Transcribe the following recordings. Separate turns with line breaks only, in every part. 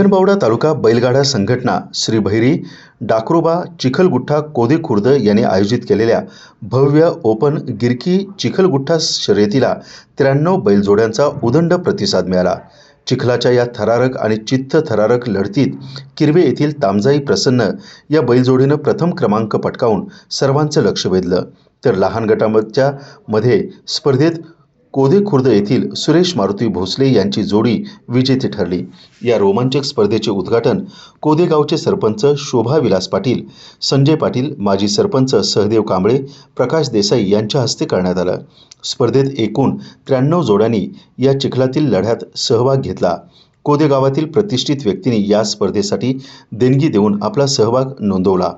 गगनबावडा तालुका बैलगाडा संघटना श्री भैरी डाकरोबा चिखलगुठ्ठा कोदे खुर्द यांनी आयोजित केलेल्या भव्य ओपन गिरकी चिखलगुठ्ठा शर्यतीला त्र्याण्णव बैलजोड्यांचा उदंड प्रतिसाद मिळाला. चिखलाच्या या थरारक आणि चित्त थरारक लढतीत किरवे येथील तामजाई प्रसन्न या बैलजोडीनं प्रथम क्रमांक पटकावून सर्वांचं लक्ष वेधलं. तर लहान गटाच्या मध्ये स्पर्धेत कोदे खुर्द येथील सुरेश मारुती भोसले यांची जोडी विजेती ठरली. या रोमांचक स्पर्धेचे उद्घाटन कोदेगावचे सरपंच शोभा विलास पाटील संजय पाटील माजी सरपंच सहदेव कांबळे प्रकाश देसाई यांच्या हस्ते करण्यात आलं. स्पर्धेत एकूण त्र्याण्णव जोड्यांनी या चिखलातील लढ्यात सहभाग घेतला. कोदेगावातील प्रतिष्ठित व्यक्तींनी या स्पर्धेसाठी देणगी देऊन आपला सहभाग नोंदवला.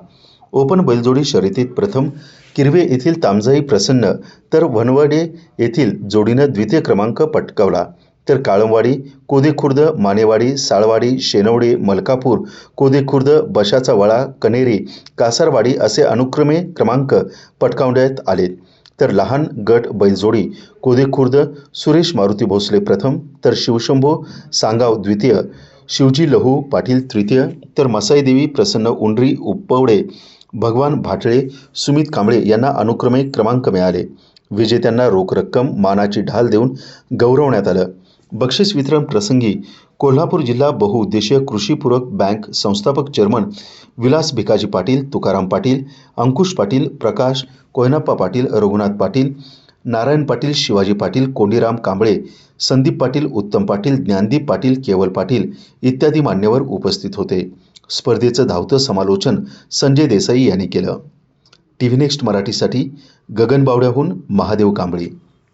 ओपन बैलजोडी शर्यतीत प्रथम किरवे येथील तामजाई प्रसन्न तर वनवाडे येथील जोडीनं द्वितीय क्रमांक पटकावला. तर काळमवाडी कोदेखुर्द मानेवाडी साळवाडी शेनवडे मलकापूर कोदेखुर्द बशाचा वळा कनेरी कासारवाडी असे अनुक्रमे क्रमांक पटकावण्यात आले. तर लहान गट बैलजोडी कोदेखुर्द सुरेश मारुती भोसले प्रथम तर शिवशंभो सांगाव द्वितीय शिवजी लहू पाटील तृतीय तर मसाईदेवी प्रसन्न उंडरी उपवडे भगवान भाटळे सुमित कांबळे यांना अनुक्रमे क्रमांक मिळाले. विजेत्यांना रोख रक्कम मानाची ढाल देऊन गौरवण्यात आलं. बक्षीस वितरण प्रसंगी कोल्हापूर जिल्हा बहुउद्देशीय कृषीपूरक बँक संस्थापक चेअरमन विलास भिकाजी पाटील तुकाराम पाटील अंकुश पाटील प्रकाश कोयनाप्पा पाटील रघुनाथ पाटील नारायण पाटील शिवाजी पाटील कोंडीराम कांबळे संदीप पाटील उत्तम पाटील ज्ञानदीप पाटील केवल पाटील इत्यादी मान्यवर उपस्थित होते. स्पर्धेचं धावतं समालोचन संजय देसाई यांनी केलं. टी व्ही नेक्स्ट मराठीसाठी गगन बावड्याहून महादेव कांबळे.